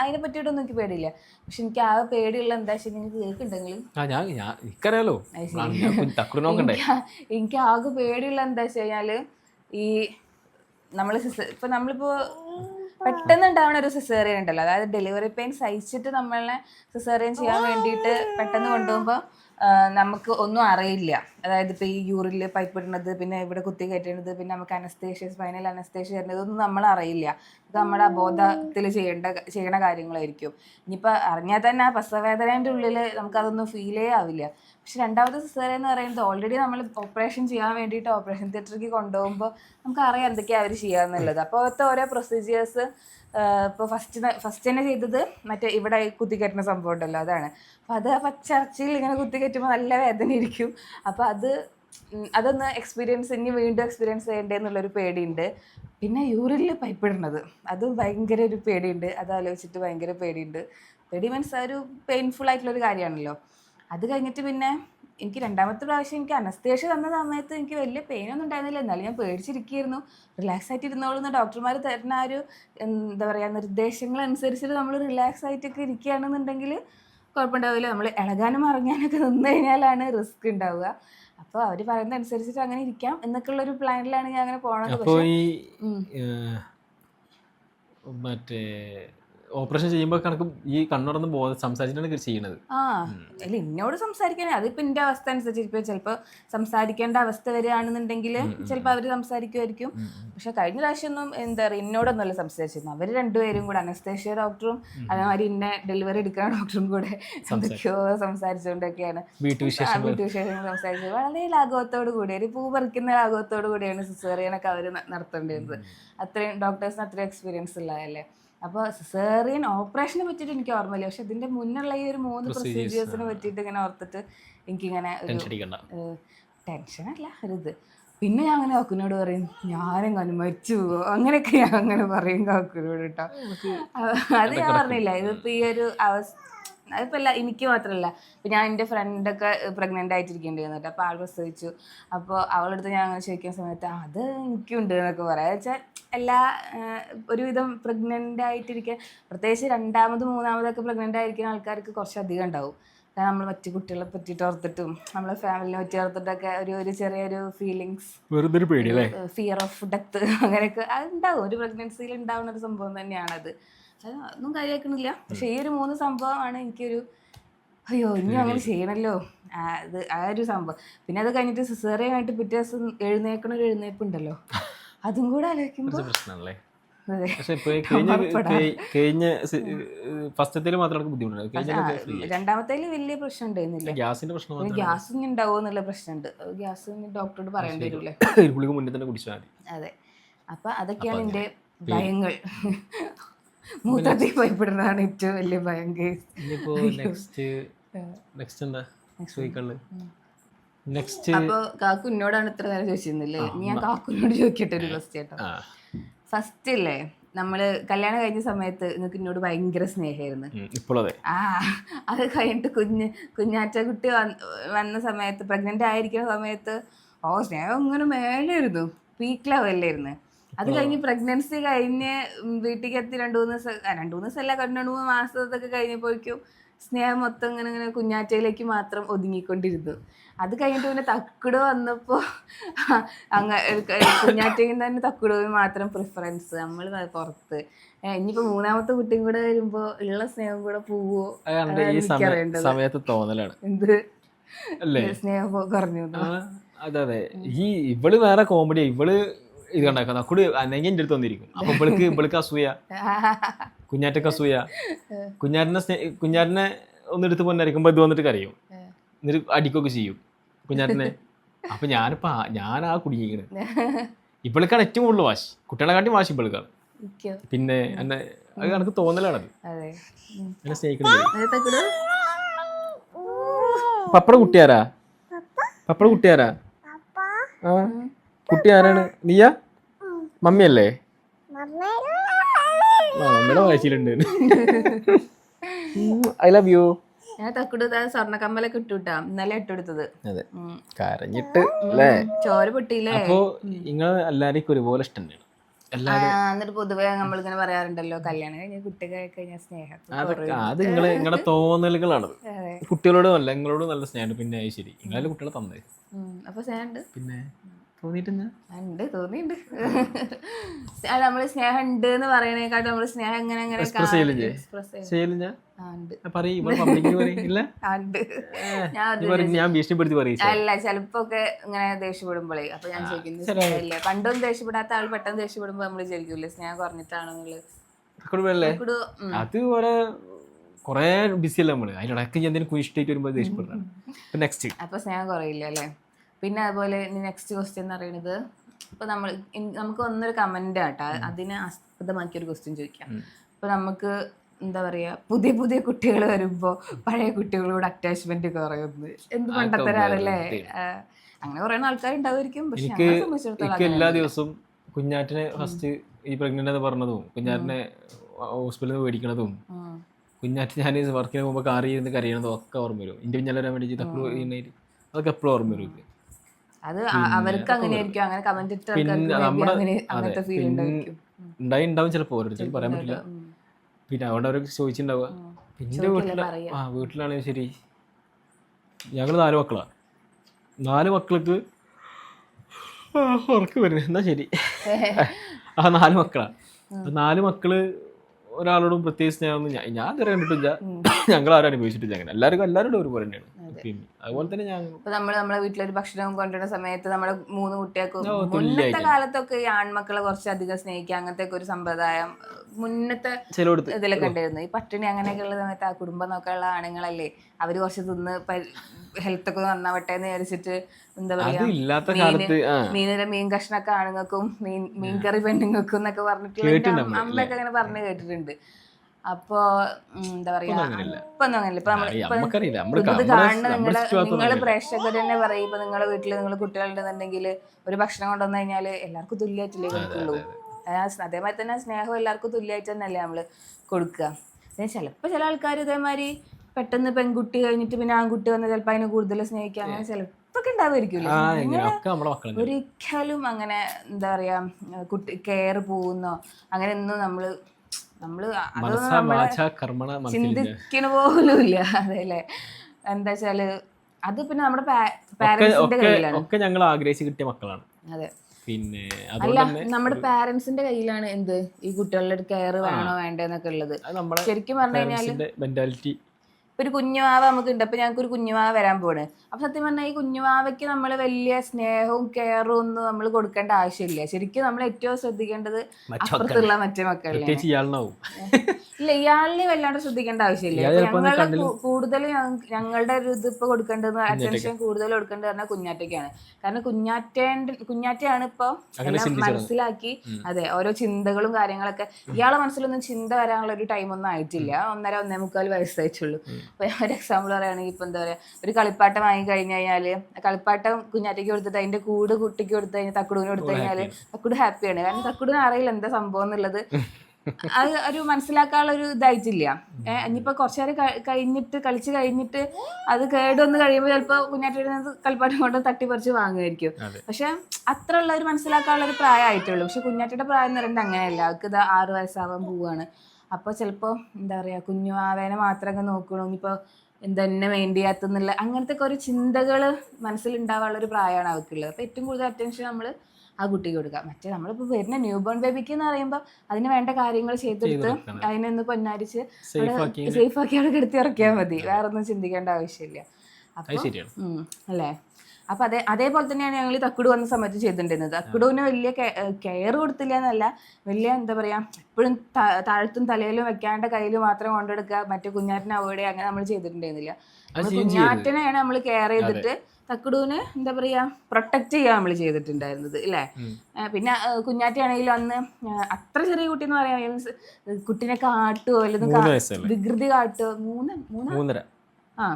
അതിനെ പറ്റിയിട്ടൊന്നും എനിക്ക് പേടിയില്ല. പക്ഷെ എനിക്ക് ആ പേടിയുള്ള എന്താ വെച്ചാൽ നിങ്ങൾക്ക് കേൾക്കുണ്ടെങ്കിൽ എനിക്കറിയാലോ. എനിക്ക് എനിക്ക് ആകെ പേടിയുള്ള എന്താ വെച്ച് കഴിഞ്ഞാൽ ഈ നമ്മൾ ഇപ്പൊ നമ്മളിപ്പോ പെട്ടെന്ന് ഉണ്ടാവുന്ന ഒരു സിസേറിയൻ ഉണ്ടല്ലോ. അതായത് ഡെലിവറി പെയിൻ സഹിച്ചിട്ട് നമ്മളെ സിസേറിയൻ ചെയ്യാൻ വേണ്ടിയിട്ട് പെട്ടെന്ന് കൊണ്ടുപോകുമ്പോൾ നമുക്ക് ഒന്നും അറിയില്ല. അതായത് ഇപ്പോൾ ഈ യൂറിൽ പൈപ്പ് ഇടുന്നത് പിന്നെ ഇവിടെ കുത്തി കയറ്റുന്നത് പിന്നെ നമുക്ക് അനസ്തേഷ്യ സ്പൈനൽ അനസ്തേഷ്യ തരുന്നത് ഒന്നും നമ്മൾ അറിയില്ല. ഇത് നമ്മുടെ ബോധത്തിൽ ചെയ്യേണ്ട ചെയ്യണ കാര്യങ്ങളായിരിക്കും. ഇനിയിപ്പോൾ അറിഞ്ഞാൽ തന്നെ ആ പ്രസവവേദനേന്റെ ഉള്ളിൽ നമുക്കതൊന്നും ഫീലേ ആവില്ല. പക്ഷെ രണ്ടാമത്തെ സിസേറിയൻ എന്ന് പറയുന്നത് ഓൾറെഡി നമ്മൾ ഓപ്പറേഷൻ ചെയ്യാൻ വേണ്ടിയിട്ട് ഓപ്പറേഷൻ തിയേറ്ററിലേക്ക് കൊണ്ടുപോകുമ്പോൾ നമുക്ക് അറിയാം എന്തൊക്കെയാണ് അവർ ചെയ്യാന്നുള്ളത്. അപ്പോൾ അവിടുത്തെ ഓരോ പ്രൊസീജിയേഴ്സ് ഇപ്പോൾ ഫസ്റ്റ് ഫസ്റ്റ് തന്നെ ചെയ്തത് മറ്റേ ഇവിടെ കുത്തിക്കയറ്റുന്ന സംഭവം ഉണ്ടല്ലോ അതാണ്. അപ്പോൾ അത് ആ ഇങ്ങനെ കുത്തിക്കയറ്റുമ്പോൾ നല്ല വേദന ഇരിക്കും അപ്പോൾ അത് അതൊന്ന് എക്സ്പീരിയൻസ് ഇനി വീണ്ടും എക്സ്പീരിയൻസ് ചെയ്യണ്ടേ എന്നുള്ളൊരു പേടിയുണ്ട്. പിന്നെ യൂറിനിൽ പൈപ്പ് ഇടുന്നത് അത് ഭയങ്കര ഒരു പേടിയുണ്ട്. അത് ആലോചിച്ചിട്ട് ഭയങ്കര പേടിയുണ്ട്. പേടി മീൻസ് ഒരു പെയിൻഫുൾ ആയിട്ടുള്ളൊരു കാര്യമാണല്ലോ. അത് കഴിഞ്ഞിട്ട് പിന്നെ എനിക്ക് രണ്ടാമത്തെ പ്രാവശ്യം എനിക്ക് അനസ്തേഷ്യ തന്ന സമയത്ത് എനിക്ക് വലിയ പെയിനൊന്നും ഉണ്ടായിരുന്നില്ല. എന്നാലും ഞാൻ പേടിച്ചിരിക്കുകയായിരുന്നു. റിലാക്സ് ആയിട്ട് ഇരുന്നോളൂന്ന് ഡോക്ടർമാർ തരുന്ന ആ ഒരു എന്താ പറയുക നിർദ്ദേശങ്ങൾ അനുസരിച്ചിട്ട് നമ്മൾ റിലാക്സ് ആയിട്ടൊക്കെ ഇരിക്കുകയാണെന്നുണ്ടെങ്കിൽ കുഴപ്പമുണ്ടാവില്ല. നമ്മൾ ഇളകാനും ഇറങ്ങാനൊക്കെ നിന്ന് കഴിഞ്ഞാലാണ് റിസ്ക് ഉണ്ടാവുക. അപ്പോൾ അവർ പറയുന്ന അനുസരിച്ചിട്ട് അങ്ങനെ ഇരിക്കാം എന്നൊക്കെ ഉള്ള ഒരു പ്ലാനിലാണ് ഞാൻ അങ്ങനെ പോണത്. പക്ഷേ. മറ്റേ ഓപ്പറേഷൻ ചെയ്യുമ്പോൾ കണക്ക് ഈ കണ്ണുറന്ന് ബോധ സംസാരിച്ചിട്ടാണ് ചെയ്യുന്നത് ആ അല്ല എന്നോട് സംസാരിക്കാനേ. അതിപ്പോ എന്റെ അവസ്ഥ അനുസരിച്ച് ഇപ്പൊ ചിലപ്പോ സംസാരിക്കേണ്ട അവസ്ഥ വരികയാണെന്നുണ്ടെങ്കിൽ ചിലപ്പോ അവർ സംസാരിക്കുമായിരിക്കും പക്ഷെ കഴിഞ്ഞ പ്രാവശ്യം ഒന്നും എന്താ പറയുക എന്നോടൊന്നുമല്ല സംസാരിച്ചിരുന്നു അവർ രണ്ടുപേരും കൂടെ അനസ്തേഷ്യ ഡോക്ടറും അതേമാതിരി ഇന്നെ ഡെലിവറി എടുക്കുന്ന ഡോക്ടറും കൂടെ എന്തൊക്കെയോ സംസാരിച്ചുകൊണ്ടൊക്കെയാണ് വീട്ടുവിശേഷം സംസാരിച്ചത് വളരെ ലാഘവത്തോടു കൂടി ഒരു പൂ പറിക്കുന്ന ലാഘവത്തോടു കൂടിയാണ് സിസേറിയനൊക്കെ അവർ നടത്തേണ്ടിയിരുന്നത് അത്രയും ഡോക്ടേഴ്സിന് അത്രയും എക്സ്പീരിയൻസ് ഉള്ളതല്ലേ? അപ്പോൾ സിസേറിയൻ ഓപ്പറേഷനെ പറ്റിയിട്ട് എനിക്ക് ഓർമ്മയില്ല. പക്ഷെ ഇതിന്റെ മുന്നുള്ള ഈ ഒരു മൂന്ന് പ്രൊസീജിയേഴ്സിനെ പറ്റിയിട്ട് ഇങ്ങനെ ഓർത്തിട്ട് എനിക്കിങ്ങനെ ഒരു ടെൻഷൻ അല്ല ഒരു ഇത്. പിന്നെ ഞാൻ അങ്ങനെ കാക്കുനോട് പറയും ഞാനെങ്ങനെ മരിച്ചു പോവോ അങ്ങനെയൊക്കെ ഞാൻ അങ്ങനെ പറയും കാക്കുനോട് കേട്ടോ അത് ഞാൻ പറഞ്ഞില്ല ഇതിപ്പോ ഈ ഒരു അവസ്ഥ അതിപ്പോ അല്ല എനിക്ക് മാത്രമല്ല ഇപ്പൊ ഞാൻ എന്റെ ഫ്രണ്ടൊക്കെ പ്രഗ്നന്റ് ആയിട്ടിരിക്കേണ്ടിരുന്നു അപ്പൊ അപ്പോൾ ആൾ പ്രസവിച്ചു. അപ്പോൾ അവളടുത്ത് ഞാൻ അങ്ങനെ ചോദിക്കുന്ന സമയത്ത് "ആ, അത് എനിക്കുണ്ട് എന്നൊക്കെ പറയാം. വെച്ചാൽ എല്ലാ ഒരുവിധം പ്രഗ്നന്റ് ആയിട്ടിരിക്കാൻ പ്രത്യേകിച്ച് രണ്ടാമത് മൂന്നാമതൊക്കെ പ്രഗ്നന്റ് ആയിരിക്കുന്ന ആൾക്കാർക്ക് കുറച്ച് അധികം ഉണ്ടാവും. കാരണം നമ്മൾ മറ്റു കുട്ടികളെ പറ്റിയിട്ട് ഓർത്തിട്ടും നമ്മളെ ഫാമിലിനെ പറ്റി ഓർത്തിട്ടൊക്കെ ഒരു ഒരു ചെറിയൊരു ഫീലിങ്സ് വെറുതെ ഒരു പേടി അല്ലേ? ഫിയർ ഓഫ് ഡെത്ത് അങ്ങനെയൊക്കെ അത് ഉണ്ടാവും. ഒരു പ്രഗ്നൻസിയിൽ ഉണ്ടാവുന്ന ഒരു സംഭവം തന്നെയാണത്. ഒന്നും കാര്യമാക്കണില്ല പക്ഷെ ഈ ഒരു മൂന്ന് സംഭവമാണ് എനിക്കൊരു അയ്യോ ഇനി അങ്ങനെ ചെയ്യണല്ലോ. അത് ആ ഒരു സംഭവം. പിന്നെ അത് കഴിഞ്ഞിട്ട് സിസേറിയൻ ആയിട്ട് പിറ്റേ ദിവസം എഴുന്നേക്കണ ഒരു എഴുന്നേപ്പ് ഉണ്ടല്ലോ അതും കൂടെ ആലോചിക്കുമ്പോൾ പ്രശ്നമല്ലേ പക്ഷെ കഴിഞ്ഞ ഫസ്റ്റത്തിൽ മാത്രം ബുദ്ധിമുട്ടുണ്ട് രണ്ടാമത്തേൽ വലിയ പ്രശ്നം ഉണ്ടായിരുന്നില്ല. ഗ്യാസിന്റെ പ്രശ്നം ഗ്യാസ് ഇനി ഉണ്ടാവുമോ എന്നുള്ള പ്രശ്നമുണ്ട്. ഗ്യാസ് ഡോക്ടറോട് പറയേണ്ടി വരില്ലേ ഗുളിക മുന്നേ തന്നെ കുടിച്ചാൽ മതി. അതെ. അപ്പൊ അതൊക്കെയാണ് എന്റെ ഭയങ്ങൾ. മൂത്രത്തിൽ ഭയപ്പെടുന്നതാണ് ഏറ്റവും വലിയ ഭയം ഇനിയിപ്പോ നെക്സ്റ്റ് നെക്സ്റ്റ് എന്താ? ചോദിക്കണ്ട് നെക്സ്റ്റ് അപ്പൊ കാക്കു എന്നോടാണ് ഇത്ര നേരം ചോദിച്ചിരുന്നില്ലേ? ഞാൻ കാക്കുനോട് ചോദിക്കട്ടെ ഒരു ക്വസ്റ്റ്യൻ കേട്ടോ. ഫസ്റ്റ് ഇല്ലേ നമ്മൾ കല്യാണം കഴിഞ്ഞ സമയത്ത് നിങ്ങൾക്ക് എന്നോട് ഭയങ്കര സ്നേഹമായിരുന്നു. ആ അത് കഴിഞ്ഞിട്ട് കുഞ്ഞ് കുഞ്ഞാറ്റ കുട്ടി വന്ന- വന്ന സമയത്ത് പ്രഗ്നന്റ് ആയിരിക്കുന്ന സമയത്ത് ഓ സ്നേഹം ഇങ്ങനെ മേലായിരുന്നു പീക്ക് ലെവലായിരുന്നു അത് കഴിഞ്ഞ് പ്രഗ്നൻസി കഴിഞ്ഞ് വീട്ടിലേക്ക് എത്തി രണ്ടു മൂന്ന് ദിവസം രണ്ടു മൂന്ന് ദിവസമല്ല രണ്ട് മൂന്ന് മാസത്തൊക്കെ കഴിഞ്ഞപ്പോഴേക്കും സ്നേഹം മൊത്തം ഇങ്ങനെ ഇങ്ങനെ കുഞ്ഞാറ്റയിലേക്ക് മാത്രം ഒതുങ്ങിക്കൊണ്ടിരുന്നു. അത് കഴിഞ്ഞിട്ട് പിന്നെ തക്കുട വന്നപ്പോൾ അങ്ങ കുഞ്ഞാറ്റയിൽ തന്നെ തക്കുടവിന് മാത്രം പ്രിഫറൻസ് നമ്മൾ പുറത്ത്. ഇനിയിപ്പോ മൂന്നാമത്തെ കുട്ടിയും കൂടെ വരുമ്പോ ഉള്ള സ്നേഹം കൂടെ പോവോ? സമയത്ത് തോന്നലാണ്. എന്ത്? സ്നേഹം കുറഞ്ഞു. അതെ അതെ. ഈ ഇവൾ വേറെ കോമഡിയാ ഇവൾ ഇത് കണ്ടാക്കാം നക്കുട് എന്റെ അടുത്ത് വന്നിരിക്കും. അപ്പൊ ഇവൾക്ക് ഇവൾക്ക് അസൂയ. കുഞ്ഞാറ്റക്ക് അസൂയ. കുഞ്ഞാറ്റിനെ സ്നേ കുഞ്ഞാറ്റിനെ ഒന്ന് എടുത്ത് പൊന്നരിക്കുമ്പോ ഇത് വന്നിട്ട് കരയും. എന്നിട്ട് അടിക്കൊക്കെ ചെയ്യും കുഞ്ഞാറ്റിനെ. അപ്പൊ ഞാനിപ്പോ ആ- ആ കുടുങ്ങിക്കണ് ഇവൾക്കാണ് ഏറ്റവും കൂടുതൽ വാശി. കുട്ടികളെ കാട്ടി വാശി ഇവൾക്കാണ്. ഇരിക്കോ? പിന്നെ എന്നെ അത് കണക്ക് തോന്നലാണത്. അതെ. ഉം. എന്നെ സ്നേഹിക്കുന്നത് പപ്പട കുട്ടിയാരാ? പപ്പട കുട്ടിയാരാ? ആ കുട്ടി ആരാണ്? നീയാ? മമ്മിയല്ലേ? മമ്മിയുടെ വാശിയിലുണ്ട് ഐ ലവ് യു. ഞാൻ തക്കുടുത്ത സ്വർണക്കമ്മലൊക്കെ സ്വർണ കമ്മലൊക്കെ ഇട്ടുട്ടാ. ഇന്നലെ ഇട്ടെടുത്തത് അതെ. കരഞ്ഞിട്ട് അല്ലേ ചോര പൊട്ടിയില്ലേ? അപ്പോ നിങ്ങൾ എല്ലാവർക്കും ഒരുപോലെ ഇഷ്ടം എന്നിട്ട് പൊതുവേ നമ്മളിങ്ങനെ പറയാറുണ്ടല്ലോ കല്യാണം കഴിഞ്ഞ കുട്ടികൾ കഴിഞ്ഞ സ്നേഹം അത് നിങ്ങളെ നിങ്ങളുടെ തോന്നലുകളാണ് കുട്ടികളോടും അല്ല നിങ്ങളോടും നല്ല സ്നേഹം പിന്നെ ശരി നിങ്ങളെ കുട്ടികളെ തന്നേ. അപ്പൊ സ്നേഹമുണ്ട്. പിന്നെ? തോന്നിയിട്ടെന്നാ ഉണ്ട് നമ്മൾ സ്നേഹം ഉണ്ട് എന്ന് പറയണേക്കാട്ടും നമ്മൾ സ്നേഹം എങ്ങനെ എങ്ങനെ അല്ല ചിലപ്പോ ഒക്കെ ഇങ്ങനെ ദേഷ്യപ്പെടുമ്പോഴേ അപ്പൊ ഞാൻ ചോദിക്കുന്നു സ്നേഹമില്ലേ പണ്ടൊന്നും ദേഷ്യപ്പെടാത്ത ആൾ പെട്ടെന്ന് ദേഷ്യപ്പെടുമ്പോ നമ്മൾ ചോദിക്കൂലേ സ്നേഹം കുറഞ്ഞിട്ടാണോ എന്നുള്ളത് അല്ലേ ഇവിടെ, ഉം. അത് ഓരോ കൊറേ ബിസി അല്ലേ നമ്മൾ? അതിനിടയ്ക്ക് ഞാൻ എന്തെങ്കിലും കുനിഷ്ടായിട്ട് വരുമ്പോൾ ദേഷ്യപ്പെടുന്നതാണ്. നെക്സ്റ്റ് അപ്പൊ സ്നേഹം കുറയില്ല അല്ലേ പിന്നെ അതുപോലെ നെക്സ്റ്റ് ക്വസ്റ്റ്യൻ എന്ന് പറയുന്നത് ഇപ്പൊ നമ്മൾ നമുക്ക് ഒന്നൊരു കമന്റ് ആട്ടാ. അതിനെ ആസ്പദമാക്കിയ ഒരു ക്വസ്റ്റ്യൻ ചോദിക്കാം ഇപ്പൊ നമുക്ക് എന്താ പറയാ പുതിയ പുതിയ കുട്ടികൾ വരുമ്പോ പഴയ കുട്ടികളോട് അറ്റാച്ച്മെന്റ് കുറയുന്നു എന്ത് പണ്ടത്തരാണല്ലേ അങ്ങനെ പറയുന്ന ആൾക്കാരുണ്ടാവുമായിരിക്കും. പക്ഷെ സംബന്ധിച്ചിടത്തോളം എല്ലാ ദിവസവും കുഞ്ഞാറ്റിനെ ഫസ്റ്റ് ഈ പ്രഗ്നന്റ് എന്ന് പറഞ്ഞതും കുഞ്ഞാറ്റിനെ ഹോസ്പിറ്റലിൽ നിന്ന് മേടിക്കണതും. കുഞ്ഞാറ്റ് ഞാൻ വർക്കിന് പോകുമ്പോൾ കാറി ഇരുന്ന് കരയണതും ഒക്കെ ഓർമ്മ വരും. എന്റെ പിന്നാലെ വരാൻ വേണ്ടി അതൊക്കെ എപ്പോഴും ഓർമ്മ വരും. അത് അവർക്ക് അങ്ങനെ കമന്റ് നമ്മുടെ അങ്ങനെ അതെ അങ്ങനത്തെ ഫീൽ ഉണ്ടായിരിക്കും. ഉണ്ടായി ഉണ്ടാവും ചിലപ്പോ ഓരോരുത്തർ പറയാൻ പറ്റില്ല. പിന്നെ അവിടെ അവരൊക്കെ ചോദിച്ചിട്ടുണ്ടാവുക പിന്നെ വീട്ടിൽ ആ വീട്ടിലാണെങ്കിൽ ശരി. ഞങ്ങൾ നാല് മക്കളാണ് നാല് മക്കൾക്ക് ഉറക്കം വരുന്നത് എന്നാ ശരി. ആ നാല് മക്കളാണ് നാല് മക്കൾ ഒരാളോടും പ്രത്യേകിച്ച് ഞാൻ ഞാൻ ഇതുവരെ കണ്ടിട്ടില്ല. ഞങ്ങൾ ആരും അനുഭവിച്ചിട്ടില്ല അങ്ങനെ. എല്ലാവർക്കും എല്ലാവരോടും ഒരുപോലെ തന്നെയാണ്. അതുപോലെ തന്നെ ഞാൻ ഇപ്പൊ നമ്മൾ നമ്മളെ വീട്ടിലൊരു ഭക്ഷണം കൊണ്ടുവരുന്ന സമയത്ത് നമ്മളെ മൂന്ന് കുട്ടികൾക്ക് മുന്നത്തെ കാലത്തൊക്കെ ഈ ആൺമക്കളെ കുറച്ചധികം സ്നേഹിക്കുക അങ്ങനത്തെ ഒരു സമ്പ്രദായം മുന്നത്തെ ഇതിലൊക്കെ ഉണ്ടായിരുന്നു. ഈ പട്ടിണി അങ്ങനെയൊക്കെ ഉള്ള സമയത്ത് ആ കുടുംബം നോക്കാനുള്ള ആണുങ്ങളല്ലേ അവർ കുറച്ച് തിന്ന് ഹെൽത്ത് ഒക്കെ നന്നാവട്ടെ എന്ന് വിചാരിച്ചിട്ട് എന്താ അത് പറയാ ഇല്ലാത്ത മീന് കാലത്ത് മീനിലെ മീൻ കഷ്ണൊക്കെ ആണുങ്ങൾക്കും മീൻ മീൻകറി പെണ്ണുങ്ങൾക്കും എന്നൊക്കെ പറഞ്ഞിട്ട് അമ്മയൊക്കെ അങ്ങനെ പറഞ്ഞു കേട്ടിട്ടുണ്ട്. അപ്പൊ എന്താ പറയാ ഇപ്പൊ ഒന്നും അങ്ങനെയല്ല. ഇപ്പൊ നമ്മൾ ഇത് കാണുന്ന നിങ്ങൾ പ്രേക്ഷകർ തന്നെ പറയും. ഇപ്പൊ നിങ്ങളെ വീട്ടിൽ നിങ്ങൾ കുട്ടികളുണ്ടെന്നുണ്ടെങ്കിൽ ഒരു ഭക്ഷണം കൊണ്ടുവന്നു കഴിഞ്ഞാൽ എല്ലാവർക്കും തുല്യമായിട്ടില്ലേ കൊടുക്കുള്ളൂ. അതേമാതിരി തന്നെ സ്നേഹം എല്ലാവർക്കും തുല്യമായിട്ട് തന്നെയല്ലേ നമ്മൾ കൊടുക്കുക. പിന്നെ ചിലപ്പോ ചില ആൾക്കാർ ഇതേമാതിരി പെട്ടെന്ന് പെൺകുട്ടി കഴിഞ്ഞിട്ട് പിന്നെ ആൺകുട്ടി വന്ന് ചിലപ്പോ അതിനെ കൂടുതൽ സ്നേഹിക്കാൻ അങ്ങനെ ചിലപ്പോ ഉണ്ടാവുമായിരിക്കും ഒരിക്കലും അങ്ങനെ എന്താ പറയാ കുട്ടി കെയർ പോകുന്നോ അങ്ങനെ ഒന്നും നമ്മൾ നമ്മൾ മനസ്സിലില്ല. ചിന്തിക്കണ പോലും ഇല്ല അതെല്ലേ എന്താ വെച്ചാൽ അത് പിന്നെ നമ്മുടെ പാരന്റ്സിന്റെ കയ്യിലാണ്. ഒക്കെ ഞങ്ങൾ ആഗ്രഹിച്ച് കിട്ടിയ മക്കളാണ്. അതെ. പിന്നെ അല്ല നമ്മുടെ പാരന്റ്സിന്റെ കയ്യിലാണ് എന്ത്? ഈ കുട്ടികളുടെ കെയർ വേണോ വേണ്ടെന്നൊക്കെ ഉള്ളത്. ശരിക്കും പറഞ്ഞു കഴിഞ്ഞാൽ മെന്റാലിറ്റി ഒരു കുഞ്ഞുവാവ നമുക്ക് ഉണ്ട് അപ്പൊ ഞങ്ങൾക്ക് ഒരു കുഞ്ഞുവാവ വരാൻ പോണ് അപ്പൊ സത്യം പറഞ്ഞാൽ ഈ കുഞ്ഞുവാവയ്ക്ക് നമ്മൾ വലിയ സ്നേഹവും കെയറും ഒന്നും നമ്മൾ കൊടുക്കേണ്ട ആവശ്യമില്ല. ശരിക്കും നമ്മൾ ഏറ്റവും ശ്രദ്ധിക്കേണ്ടത് അപ്പുറത്തുള്ള മറ്റേ മക്കളിലെ ഇല്ല ഇയാളിനെ വല്ലാണ്ട് ശ്രദ്ധിക്കേണ്ട ആവശ്യമില്ല. ഞങ്ങളുടെ കൂടുതൽ ഞങ്ങളുടെ ഒരു ഇത് ഇപ്പൊ കൊടുക്കേണ്ടത് അറ്റൻഷൻ കൂടുതൽ കൊടുക്കേണ്ടത് പറഞ്ഞാൽ കുഞ്ഞാറ്റയ്ക്കാണ്. കാരണം കുഞ്ഞാറ്റേന്റെ കുഞ്ഞാറ്റയാണ് ഇപ്പൊ മനസ്സിലാക്കി. അതെ ഓരോ ചിന്തകളും കാര്യങ്ങളൊക്കെ. ഇയാളെ മനസ്സിലൊന്നും ചിന്ത വരാനുള്ള ഒരു ടൈമൊന്നും ആയിട്ടില്ല. ഒന്നര ഒന്നേ മുക്കാൽ വയസ്സായിട്ടുള്ളൂ ഇപ്പൊ ഒരു എക്സാമ്പിൾ പറയുകയാണെങ്കിൽ ഇപ്പൊ എന്താ പറയാ ഒരു കളിപ്പാട്ടം വാങ്ങി കഴിഞ്ഞു കഴിഞ്ഞാൽ കളിപ്പാട്ടം കുഞ്ഞാറ്റയ്ക്ക് കൊടുത്തിട്ട് അതിന്റെ കൂട് കുട്ടിക്ക് കൊടുത്തു കഴിഞ്ഞാൽ തക്കുടുവിന് കൊടുത്തു കഴിഞ്ഞാൽ തക്കുട് ഹാപ്പിയാണ് കാരണം തക്കുടിന് അറിയില്ല എന്താ സംഭവം എന്നുള്ളത്. അത് ഒരു മനസ്സിലാക്കാനുള്ള ഒരു ഇതായിട്ടില്ല. ഇനിയിപ്പോ കുറച്ചു നേരം കഴിഞ്ഞിട്ട് കളിച്ച് കഴിഞ്ഞിട്ട് അത് കേടുവന്ന് കഴിയുമ്പോൾ ചിലപ്പോൾ കുഞ്ഞാറ്റ കളിപ്പാട്ടം കൊണ്ട് തട്ടിപ്പറിച്ച് വാങ്ങുമായിരിക്കും. പക്ഷെ അത്ര ഉള്ള ഒരു മനസ്സിലാക്കാനുള്ള ഒരു പ്രായമായിട്ടുള്ളൂ പക്ഷെ കുഞ്ഞാറ്റയുടെ പ്രായം എന്ന് പറയുന്നത് അങ്ങനെയല്ല. അവർക്ക് ഇത് ആറ് വയസ്സാവാൻ പോവാണ്. അപ്പോൾ ചിലപ്പോൾ എന്താ പറയാ കുഞ്ഞുവാവേനെ മാത്രം മാത്രമൊക്കെ നോക്കണോ. ഇനിയിപ്പോൾ എന്തെന്നെ വേണ്ടി ചെയ്യാത്തെന്നുള്ള അങ്ങനത്തെ ഒരു ചിന്തകൾ മനസ്സിലുണ്ടാവാനുള്ള ഒരു പ്രായമാണ് അവർക്കുള്ളത് അപ്പോൾ ഏറ്റവും കൂടുതൽ അറ്റൻഷൻ നമ്മൾ ആ കുട്ടിക്ക് കൊടുക്കുക മറ്റേ നമ്മളിപ്പോൾ വരുന്ന ന്യൂ ബോൺ ബേബിക്ക് എന്ന് പറയുമ്പോൾ അതിന് വേണ്ട കാര്യങ്ങൾ ചെയ്തെടുത്ത് അതിനെ അതിനൊന്ന് പൊന്നാരിച്ച് സേഫ് ആക്കി സേഫ് അവിടെ കിടത്തി ഇറക്കിയാൽ മതി. വേറെ ഒന്നും ചിന്തിക്കേണ്ട ആവശ്യമില്ല. അപ്പോൾ അല്ലേ? അപ്പൊ അതേ അതേപോലെ തന്നെയാണ് ഞങ്ങൾ തക്കുട് വന്ന സമയത്ത് ചെയ്തിട്ടുണ്ടായിരുന്നത്. തക്കുടുവിന് വലിയ കെയർ കൊടുത്തില്ല എന്നല്ല വലിയ എന്താ പറയാ എപ്പോഴും താഴത്തും തലയിലും വെക്കാണ്ട കയ്യിൽ മാത്രം കൊണ്ടെടുക്കുക മറ്റേ കുഞ്ഞാറ്റിനെ അവോയ്ഡ് ചെയ്യുക അങ്ങനെ നമ്മൾ ചെയ്തിട്ടുണ്ടായിരുന്നില്ല. കുഞ്ഞാറ്റിനെയാണ് നമ്മൾ കെയർ ചെയ്തിട്ട് തക്കുടുവിന് എന്താ പറയാ പ്രൊട്ടക്ട് ചെയ്യാൻ നമ്മൾ ചെയ്തിട്ടുണ്ടായിരുന്നത് അല്ലേ പിന്നെ കുഞ്ഞാറ്റിയാണെങ്കിലും അന്ന് അത്ര ചെറിയ കുട്ടി എന്ന് പറയാൻ മീൻസ് കുട്ടീനെ കാട്ടുകയോ അല്ലെങ്കിൽ വികൃതി കാട്ടുകയോ മൂന്ന് മൂന്ന്? മൂന്നര. ആ,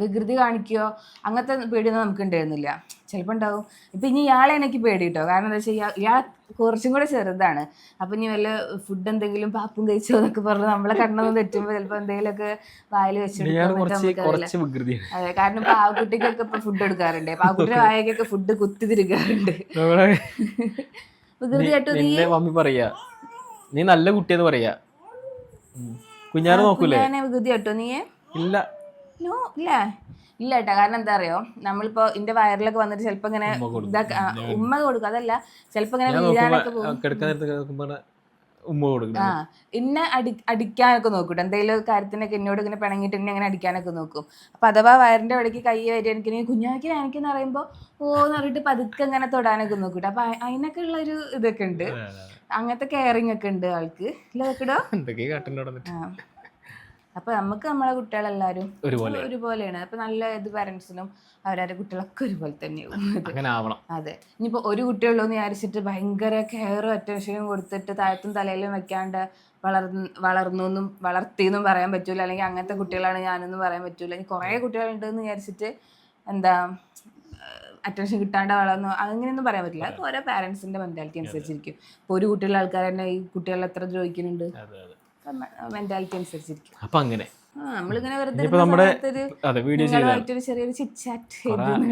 വികൃതി കാണിക്കുകയോ അങ്ങനത്തെ പേടിയൊന്നും നമുക്ക് ഉണ്ടായിരുന്നില്ല ചിലപ്പോൾ ഉണ്ടാവും. ഇപ്പം ഇനി ഇയാളെ എനിക്ക് പേടി കേട്ടോ കാരണം എന്താ വെച്ചാൽ ഇയാൾ ഇയാൾ കുറച്ചും കൂടെ ചെറുതാണ്. അപ്പം ഇനി വല്ല ഫുഡ് എന്തെങ്കിലും പാപ്പും കഴിച്ചോ എന്നൊക്കെ പറഞ്ഞ് നമ്മളെ കണ്ണൊന്നും തെറ്റുമ്പോൾ ചിലപ്പോൾ എന്തെങ്കിലുമൊക്കെ വായിൽ വെച്ചിട്ട് അതെ കാരണം ഇപ്പം ആ ഇപ്പം ഫുഡ് എടുക്കാറുണ്ട് പാവക്കുട്ടിയുടെ വായക്കൊക്കെ ഫുഡ് കുത്തി തിരിക്കാറുണ്ട് വികൃതി കേട്ടു നീ മമ്മി പറയാ. നീ നല്ല കുട്ടിയെന്ന് പറയാ. കുഞ്ഞാറ് നോക്കൂലേ? വികൃതി കേട്ടോ നീ ഇല്ല. നോ ഇല്ല. ഇല്ല കേട്ടോ കാരണം എന്താ അറിയോ നമ്മളിപ്പോ ഇന്റെ വയറിലൊക്കെ വന്നിട്ട് ചിലപ്പോ ഇങ്ങനെ ഉമ്മ കൊടുക്കും. ഇതാക്ക ആ, ഉമ്മ കൊടുക്കും. അതല്ല. ചിലപ്പോ ഇങ്ങനെ വീഴാനൊക്കെ നോക്കുമ്പോ പോകും. കിടക്കാൻ നേരത്ത് നോക്കുമ്പോ ഉമ്മ കൊടുക്കണം ആ ഇന്നെ അടി അടിക്കാനൊക്കെ നോക്കും എന്തെങ്കിലും കാര്യത്തിനൊക്കെ എന്നോട് ഇങ്ങനെ പിണങ്ങിയിട്ട് എന്നെ അങ്ങനെ അടിക്കാനൊക്കെ നോക്കും. അപ്പൊ അഥവാ വയറിന്റെ ഇടയ്ക്ക് കൈ വരിക എനിക്ക് കുഞ്ഞാക്കി എനിക്കെന്ന് പറയുമ്പോ ഓ എന്ന് പറഞ്ഞിട്ട് പതുക്കെ ഇങ്ങനെ തൊടാനൊക്കെ നോക്കും അപ്പൊ അ- അതിനൊക്കെ ഉള്ള ഒരു ഇതൊക്കെ ഉണ്ട്. അങ്ങനത്തെ കെയറിങ് ഒക്കെ ഉണ്ട് ആൾക്ക്. ഇല്ല കാട്ടിന്റെ അവിടെ ആ. അപ്പൊ നമുക്ക് നമ്മളെ കുട്ടികളെല്ലാരും ഒരുപോലെ. ഒരുപോലെയാണ്. അപ്പൊ നല്ല ഇത് പാരന്റ്സിനും അവരവരുടെ കുട്ടികളൊക്കെ ഒരുപോലെ തന്നെയാവും. അതെ. ഇനിയിപ്പോ ഒരു കുട്ടിയുള്ളൂ എന്ന് വിചാരിച്ചിട്ട് ഭയങ്കര കെയറും അറ്റൻഷനും കൊടുത്തിട്ട് താഴത്തും തലയിലും വെക്കാണ്ട് വളർന്ന് വളർന്നു എന്നും വളർത്തിയെന്നും പറയാൻ പറ്റൂല. അല്ലെങ്കിൽ അങ്ങനത്തെ കുട്ടികളാണ് ഞാനെന്നും പറയാൻ പറ്റൂല. ഇനി കുറെ കുട്ടികളുണ്ട് എന്ന് വിചാരിച്ചിട്ട് എന്താ അറ്റൻഷൻ കിട്ടാണ്ട് വളർന്നു അങ്ങനെയൊന്നും പറയാൻ പറ്റില്ല. അത്. ഓരോ പാരന്റ്സിന്റെ മെന്റാലിറ്റി അനുസരിച്ചിരിക്കും. ഇപ്പൊ ഒരു കുട്ടിയുള്ള ആൾക്കാർ തന്നെ ഈ കുട്ടികളെ എത്ര ദ്രോഹിക്കുന്നുണ്ട്? മെന്റാലിറ്റി അനുസരിച്ചിരിക്കും. അപ്പൊ അങ്ങനെ. നമ്മളിങ്ങനെ വെറുതെ നമ്മുടെ നിങ്ങളുമായിട്ടൊരു ചെറിയൊരു ചിറ്റ് ചാറ്റ്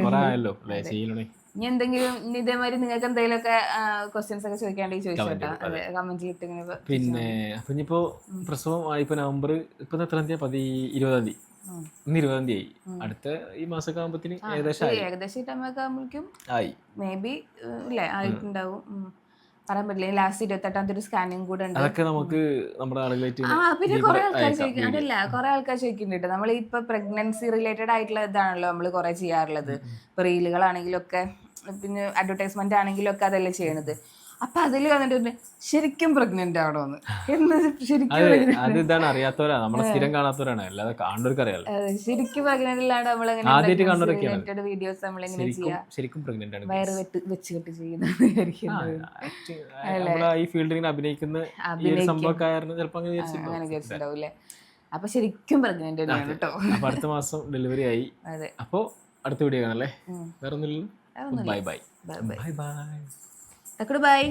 കൊറേ ആയല്ലോ അല്ലേ? ചെയ്യണേ ഇനി എന്തെങ്കിലും ഇതേമാതിരി നിങ്ങൾക്ക് എന്തെങ്കിലുമൊക്കെ ക്വസ്റ്റ്യൻസ് ഒക്കെ ചോദിക്കാണ്ടെങ്കിൽ ചോദിച്ചോട്ടോ കമന്റിൽ ഇട്ട് ഇങ്ങനെ പിന്നെ അപ്പൊ ഇനിയിപ്പോ പ്രസവം ഇപ്പൊ നവംബർ ഇപ്പൊ എത്രാം തീയതി പതി ഇരുപതാം തീയതി. ഇന്ന് ഇരുപതാം തീയതി അടുത്ത ഈ മാസമൊക്കെ ആകുമ്പത്തിന് ഏകദേശം ഏകദേശം ഈ ടൈമൊക്കെ ആകുമ്പോഴേക്കും ആയി. മേ ബി അല്ലേ ആയിട്ടുണ്ടാവും. പറയാൻ പറ്റില്ല. ലാസ്റ്റ് ഇരുപത്തെട്ടാം തീയതി സ്കാനിങ് കൂടെ ഉണ്ട്. അതൊക്കെ നമുക്ക് നമ്മുടെ ആ പിന്നെ കുറെ ആൾക്കാർ ചോദിക്കും. അതല്ല കുറെ ആൾക്കാർ ചോദിക്കുന്നുണ്ട്. നമ്മൾ ഇപ്പൊ പ്രഗ്നൻസി റിലേറ്റഡ് ആയിട്ടുള്ള ഇതാണല്ലോ നമ്മൾ കുറെ ചെയ്യാറുള്ളത്. ഇപ്പൊ റീലുകളാണെങ്കിലും ഒക്കെ പിന്നെ അഡ്വർടൈസ്മെന്റ് ആണെങ്കിലും ഒക്കെ അതല്ലേ ചെയ്യണത്. അപ്പൊ അതിൽ വന്നിട്ട് ശരിക്കും പ്രഗ്നന്റ് ആണോ എന്ന് ശരിക്കും അത് ഇതാണ് അറിയാത്തവരാ. നമ്മളെ സ്ഥിരം കാണാത്തവരാണ്. അല്ലാതെ കാണുന്നവർക്ക് അറിയാലോ. ശരിക്കും പ്രഗ്നന്റ് ഇല്ലാണ്ട് നമ്മൾ ആദ്യായിട്ട് കാണുന്നവരൊക്കെയാണ്. വീഡിയോസ് നമ്മൾ എങ്ങനെ ശരിക്കും ചെയ്യാ? ശരിക്കും പ്രഗ്നന്റ് ആണ് വയറ് വെട്ട് വെച്ച് കെട്ട് ചെയ്യുന്നത് ഈ ഫീൽഡിൽ ഇങ്ങനെ അഭിനയിക്കുന്ന ഈ ഒരു അഭിനയിക്കാൻ. സംഭവമൊക്കെ ആയിരുന്നു ചിലപ്പോ അങ്ങനെ വിചാരിച്ചിട്ടുണ്ടാവും. അപ്പൊ ശരിക്കും പ്രഗ്നന്റ് തന്നെയാണ് കേട്ടോ അപ്പൊ അടുത്ത മാസം ഡെലിവറി ആയി. അപ്പോ അടുത്ത വീഡിയോ കാണല്ലേ ഉം. വേറെ ഒന്നുമില്ലല്ലോ വേറൊന്നുമില്ല. Bye bye. ബൈ ബൈ തക്കട് ബൈ